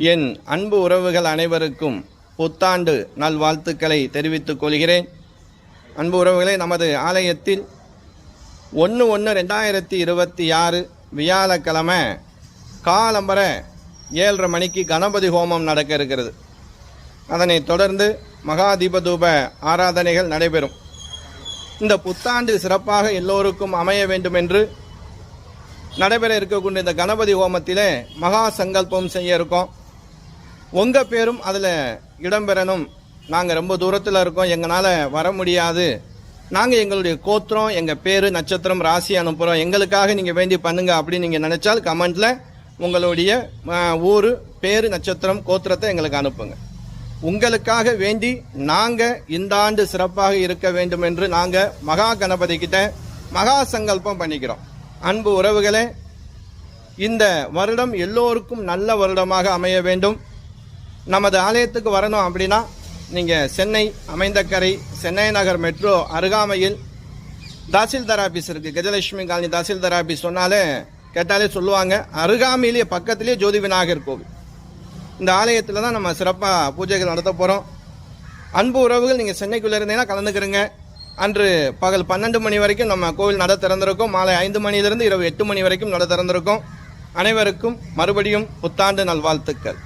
என் அன்பு உறவுகள் அனைவருக்கும் புத்தாண்டு நல்வாழ்த்துக்களை தெரிவித்துக் கொள்கிறேன். அன்பு உறவுகளை நமது ஆலயத்தில் ஒன்று ஒன்று ரெண்டாயிரத்தி இருபத்தி ஆறு வியாழக்கிழமை காலம்பர ஏழரை மணிக்கு கணபதி ஹோமம் நடக்க இருக்கிறது. அதனைத் தொடர்ந்து மகா தீபதூப ஆராதனைகள் நடைபெறும். இந்த புத்தாண்டு சிறப்பாக எல்லோருக்கும் அமைய வேண்டும் என்று நடைபெற இருக்கக்கூடிய இந்த கணபதி ஹோமத்திலே மகா சங்கல்பம் செய்ய இருக்கோம். உங்கள் பேரும் அதில் இடம்பெறணும். நாங்கள் ரொம்ப தூரத்தில் இருக்கோம். எங்களால் வர முடியாது. நாங்கள் எங்களுடைய கோத்திரம் எங்கள் பேர் நட்சத்திரம் ராசி அனுப்புகிறோம் எங்களுக்காக நீங்கள் வேண்டி பண்ணுங்க அப்படின்னு நீங்கள் நினச்சால் கமெண்ட்டில் உங்களுடைய ஊர் பேர் நட்சத்திரம் கோத்திரத்தை எங்களுக்கு அனுப்புங்க. உங்களுக்காக வேண்டி நாங்கள் இந்த ஆண்டு சிறப்பாக இருக்க வேண்டும் என்று நாங்கள் மகா கணபதி கிட்ட மகா சங்கல்பம் பண்ணிக்கிறோம். அன்பு உறவுகளே இந்த வருடம் எல்லோருக்கும் நல்ல வருடமாக அமைய வேண்டும். நமது ஆலயத்துக்கு வரணும் அப்படின்னா நீங்கள் சென்னை அமைந்தக்கரை சென்னை நகர் மெட்ரோ அருகாமையில் தாசில்தார் ஆஃபீஸ் இருக்குது கஜலட்சுமி காலனி தாசில்தார் ஆஃபீஸ் சொன்னாலே கேட்டாலே சொல்லுவாங்க. அருகாமையிலேயே பக்கத்திலேயே ஜோதி விநாயகர் கோவில். இந்த ஆலயத்தில் தான் நம்ம சிறப்பாக பூஜைகள் நடத்த போகிறோம் அன்பு உறவுகள் நீங்கள் சென்னைக்குள்ளே இருந்தீங்கன்னா கலந்துக்கிறங்க. அன்று பகல் பன்னெண்டு மணி வரைக்கும் நம்ம கோவில் நட திறந்திருக்கும். மாலை ஐந்து மணியிலிருந்து இரவு எட்டு மணி வரைக்கும் நட திறந்திருக்கும். அனைவருக்கும் மறுபடியும் புத்தாண்டு நல்வாழ்த்துக்கள்.